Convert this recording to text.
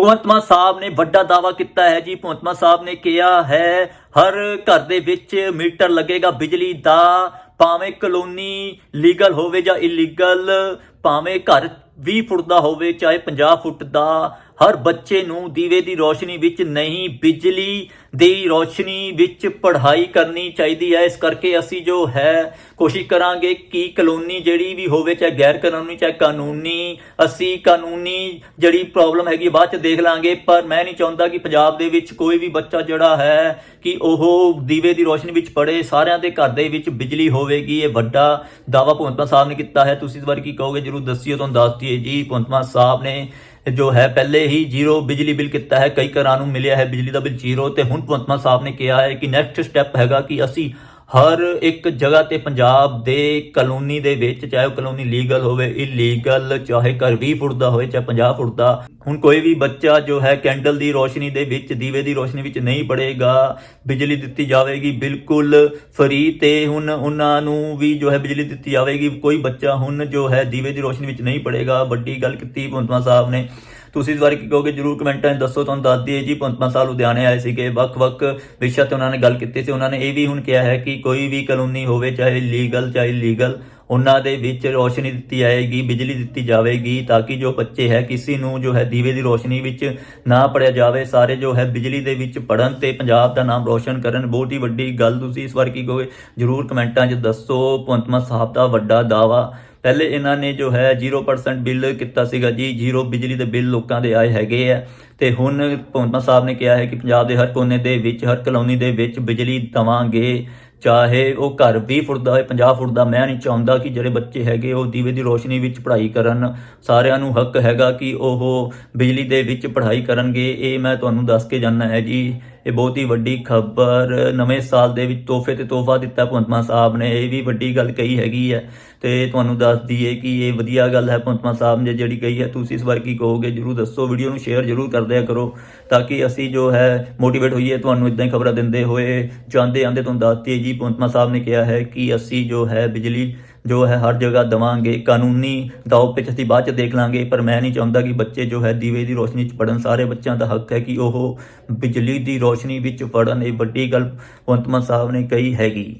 ਭਗਵੰਤ ਮਾਨ ਸਾਹਿਬ ਨੇ ਵੱਡਾ ਦਾਵਾ ਕੀਤਾ ਹੈ ਜੀ। ਭਗਵੰਤ ਮਾਨ ਸਾਹਿਬ ਨੇ ਕਿਹਾ ਹੈ, ਹਰ ਘਰ ਦੇ ਵਿੱਚ ਮੀਟਰ ਲੱਗੇਗਾ, ਬਿਜਲੀ ਦਾ, ਭਾਵੇਂ ਕਲੋਨੀ ਲੀਗਲ ਹੋਵੇ ਜਾਂ ਇਲੀਗਲ ਭਾਵੇਂ ਘਰ 20 ਫੁੱਟ ਦਾ ਹੋਵੇ, ਚਾਹੇ 50 ਫੁੱਟ ਦਾ ਹਰ ਬੱਚੇ ਨੂੰ ਦੀਵੇ ਦੀ ਰੋਸ਼ਨੀ ਵਿੱਚ ਨਹੀਂ, ਬਿਜਲੀ ਦੀ ਰੋਸ਼ਨੀ ਵਿੱਚ ਪੜ੍ਹਾਈ ਕਰਨੀ ਚਾਹੀਦੀ ਹੈ। ਇਸ ਕਰਕੇ ਅਸੀਂ ਜੋ ਹੈ, ਕੋਸ਼ਿਸ਼ ਕਰਾਂਗੇ ਕਿ ਕਲੋਨੀ ਜਿਹੜੀ ਵੀ ਹੋਵੇ, ਚਾਹੇ ਗੈਰ ਕਾਨੂੰਨੀ, ਚਾਹੇ ਕਾਨੂੰਨੀ, ਅਸੀਂ ਕਾਨੂੰਨੀ ਜਿਹੜੀ ਪ੍ਰੋਬਲਮ ਹੈਗੀ ਬਾਅਦ ਚ ਦੇਖ ਲਾਂਗੇ। ਪਰ ਮੈਂ ਨਹੀਂ ਚਾਹੁੰਦਾ ਕਿ ਪੰਜਾਬ ਦੇ ਵਿੱਚ ਕੋਈ ਵੀ ਬੱਚਾ ਜਿਹੜਾ ਹੈ, ਕਿ ਉਹ ਦੀਵੇ ਦੀ ਰੋਸ਼ਨੀ ਵਿੱਚ ਪੜੇ ਸਾਰਿਆਂ ਦੇ ਘਰ ਦੇ ਵਿੱਚ ਬਿਜਲੀ ਹੋਵੇਗੀ। ਇਹ ਵੱਡਾ ਦਾਵਾ ਭਗਵੰਤ ਮਾਨ ਸਾਹਿਬ ਨੇ ਕੀਤਾ ਹੈ। ਤੁਸੀਂ ਇਸ ਬਾਰੇ ਕੀ ਕਹੋਗੇ? ਜਰੂਰ ਦੱਸਿਓ, ਤੁਹਾਨੂੰ ਦੱਸ ਦਈਏ ਜੀ। ਭਗਵੰਤ ਮਾਨ ਸਾਹਿਬ ਨੇ ਜੋ ਹੈ ਪਹਿਲੇ ਹੀ ਜ਼ੀਰੋ ਬਿਜਲੀ ਬਿੱਲ ਕੀਤਾ ਹੈ। ਕਈ ਘਰਾਂ ਨੂੰ ਮਿਲਿਆ ਹੈ ਬਿਜਲੀ ਦਾ ਬਿੱਲ ਜ਼ੀਰੋ। ਤੇ ਹੁਣ ਭਗਵੰਤ ਮਾਨ ਸਾਹਿਬ ਨੇ ਕਿਹਾ ਹੈ ਕਿ ਨੈਕਸਟ ਸਟੈਪ ਹੈਗਾ ਕਿ ਅਸੀਂ ਹਰ ਇੱਕ ਜਗ੍ਹਾ ਤੇ ਪੰਜਾਬ ਦੇ ਕਲੋਨੀ ਦੇ ਵਿੱਚ, ਚਾਹੇ ਉਹ ਕਲੋਨੀ ਲੀਗਲ ਹੋਵੇ ਇਲੀਗਲ ਚਾਹੇ ਘਰ 20 ਫੁੱਟ ਦਾ ਹੋਵੇ, ਚਾਹੇ 50 ਫੁੱਟ ਦਾ, ਹੁਣ ਕੋਈ ਵੀ ਬੱਚਾ ਜੋ ਹੈ ਕੈਂਡਲ ਦੀ ਰੋਸ਼ਨੀ ਦੇ ਵਿੱਚ, ਦੀਵੇ ਦੀ ਰੋਸ਼ਨੀ ਵਿੱਚ ਨਹੀਂ ਪੜੇਗਾ ਬਿਜਲੀ ਦਿੱਤੀ ਜਾਵੇਗੀ, ਬਿਲਕੁਲ ਫਰੀ ਤੇ ਹੁਣ ਉਹਨਾਂ ਨੂੰ ਵੀ ਜੋ ਹੈ ਬਿਜਲੀ ਦਿੱਤੀ ਜਾਵੇਗੀ, ਕੋਈ ਬੱਚਾ ਹੁਣ ਜੋ ਹੈ ਦੀਵੇ ਦੀ ਰੋਸ਼ਨੀ ਵਿੱਚ ਨਹੀਂ ਪੜੇਗਾ ਵੱਡੀ ਗੱਲ ਕੀਤੀ ਭਗਵੰਤ ਮਾਨ ਸਾਹਿਬ ਨੇ। ਤੁਸੀਂ ਇਸ ਬਾਰੇ ਕੀ ਕਹੋਗੇ? ਜਰੂਰ ਕਮੈਂਟਾਂ 'ਚ ਦੱਸੋ, ਤੁਹਾਨੂੰ ਦੱਸ ਦਈਏ ਜੀ। ਪੰਤਮਾ ਮਾਨ ਸਾਹਿਬ ਲੁਧਿਆਣੇ ਆਏ ਸੀਗੇ, ਵੱਖ-ਵੱਖ ਵਿਸ਼ਾ ਤੇ ਉਹਨਾਂ ਨੇ ਗੱਲ ਕੀਤੀ ਸੀ। ਉਹਨਾਂ ਨੇ ਇਹ ਵੀ ਹੁਣ ਕਿਹਾ ਹੈ ਕਿ ਕੋਈ ਵੀ ਕਲੋਨੀ ਹੋਵੇ, ਚਾਹੇ ਲੀਗਲ ਚਾਹੇ ਲੀਗਲ, ਉਹਨਾਂ ਦੇ ਵਿੱਚ ਰੋਸ਼ਨੀ ਦਿੱਤੀ ਜਾਏਗੀ, ਬਿਜਲੀ ਦਿੱਤੀ ਜਾਵੇਗੀ, ਤਾਂ ਕਿ ਜੋ ਬੱਚੇ ਹੈ, ਕਿਸੇ ਨੂੰ ਜੋ ਹੈ ਦੀਵੇ ਦੀ ਰੋਸ਼ਨੀ ਵਿੱਚ ਨਾ ਪੜਿਆ ਜਾਵੇ। ਸਾਰੇ ਜੋ ਹੈ ਬਿਜਲੀ ਦੇ ਵਿੱਚ ਪੜਨ ਤੇ ਪੰਜਾਬ ਦਾ ਨਾਮ ਰੋਸ਼ਨ ਕਰਨ, ਬਹੁਤ ਹੀ ਵੱਡੀ ਗੱਲ ਤੁਸੀਂ ਇਸ ਵਾਰ ਕੀ ਕਹੋਗੇ? ਜਰੂਰ ਕਮੈਂਟਾਂ 'ਚ ਦੱਸੋ। ਭਗਵੰਤ ਸਾਹਿਬ ਦਾ ਵੱਡਾ ਦਾਵਾ ਪਹਿਲੇ ਇਹਨਾਂ ਨੇ ਜੋ ਹੈ 0% ਬਿੱਲ ਕੀਤਾ ਸੀਗਾ ਜੀ, ਜ਼ੀਰੋ ਬਿਜਲੀ ਦੇ ਬਿੱਲ ਲੋਕਾਂ ਦੇ ਆਏ ਹੈਗੇ ਆ। ਤੇ ਹੁਣ ਭਗਵੰਤ ਮਾਨ ਸਾਹਿਬ ਨੇ ਕਿਹਾ ਹੈ ਕਿ ਪੰਜਾਬ ਦੇ ਹਰ ਕੋਨੇ ਦੇ ਵਿੱਚ, ਹਰ ਕਲੋਨੀ ਦੇ ਵਿੱਚ ਬਿਜਲੀ ਦਵਾਂਗੇ, ਚਾਹੇ ਉਹ ਘਰ 20 ਫੁੱਟ ਦਾ ਹੋਵੇ 50 ਫੁੱਟ ਦਾ, ਮੈਂ ਨਹੀਂ ਚਾਹੁੰਦਾ ਕਿ ਜਿਹੜੇ ਬੱਚੇ ਹੈਗੇ ਉਹ ਦੀਵੇ ਦੀ ਰੋਸ਼ਨੀ ਵਿੱਚ ਪੜ੍ਹਾਈ ਕਰਨ। ਸਾਰਿਆਂ ਨੂੰ ਹੱਕ ਹੈਗਾ ਕਿ ਉਹ ਬਿਜਲੀ ਦੇ ਵਿੱਚ ਪੜ੍ਹਾਈ ਕਰਨਗੇ। ਇਹ ਮੈਂ ਤੁਹਾਨੂੰ ਦੱਸ ਕੇ ਜਾਣਾ ਹੈ ਜੀ। ਇਹ ਬਹੁਤ ਹੀ ਵੱਡੀ ਖਬਰ, ਨਵੇਂ ਸਾਲ ਦੇ ਵਿੱਚ ਤੋਹਫੇ ਤੇ ਤੋਹਫਾ ਦਿੱਤਾ ਭਗਵੰਤ ਮਾਨ ਸਾਹਿਬ ਨੇ, ਇਹ ਵੀ ਵੱਡੀ ਗੱਲ ਕਹੀ ਹੈਗੀ ਹੈ ਤੇ ਤੁਹਾਨੂੰ ਦੱਸ ਦਈਏ ਕਿ ਇਹ ਵਧੀਆ ਗੱਲ ਹੈ ਭਗਵੰਤ ਮਾਨ ਸਾਹਿਬ ਨੇ ਜਿਹੜੀ ਕਹੀ ਹੈ, ਤੁਸੀਂ ਇਸ ਬਾਰੇ ਕੀ ਕਹੋਗੇ? ਜਰੂਰ ਦੱਸੋ ਵੀਡੀਓ ਨੂੰ ਸ਼ੇਅਰ ਜਰੂਰ ਕਰ ਦਿਆ ਕਰੋ ਤਾਂ ਕਿ ਅਸੀਂ ਜੋ ਹੈ ਮੋਟੀਵੇਟ ਹੋਈਏ, ਤੁਹਾਨੂੰ ਇਦਾਂ ਹੀ ਖਬਰਾਂ ਦਿੰਦੇ ਹੋਏ ਜਾਂਦੇ ਆਂਦੇ ਤੁਹਾਨੂੰ ਦੱਸ ਜੀ, ਭਗਵੰਤ ਮਾਨ ਸਾਹਿਬ ਨੇ ਕਿਹਾ ਹੈ ਕਿ ਅਸੀਂ ਜੋ ਹੈ ਬਿਜਲੀ ਜੋ ਹੈ ਹਰ ਜਗ੍ਹਾ ਦਵਾਂਗੇ, ਕਾਨੂੰਨੀ ਦਾਅ ਪਿੱਛ ਅਸੀਂ ਬਾਅਦ ਚ ਦੇਖ ਲਾਂਗੇ, ਪਰ ਮੈਂ ਨਹੀਂ ਚਾਹੁੰਦਾ ਕਿ ਬੱਚੇ ਜੋ ਹੈ ਦੀਵੇ ਦੀ ਰੋਸ਼ਨੀ ਚ ਪੜਨ, ਸਾਰੇ ਬੱਚਿਆਂ ਦਾ ਹੱਕ ਹੈ ਕਿ ਉਹ ਬਿਜਲੀ ਦੀ ਰੋਸ਼ਨੀ ਵਿੱਚ ਪੜਨ, ਇਹ ਵੱਡੀ ਗੱਲ ਭਗਵੰਤ ਮਾਨ ਸਾਹਿਬ ਨੇ ਕਹੀ ਹੈਗੀ।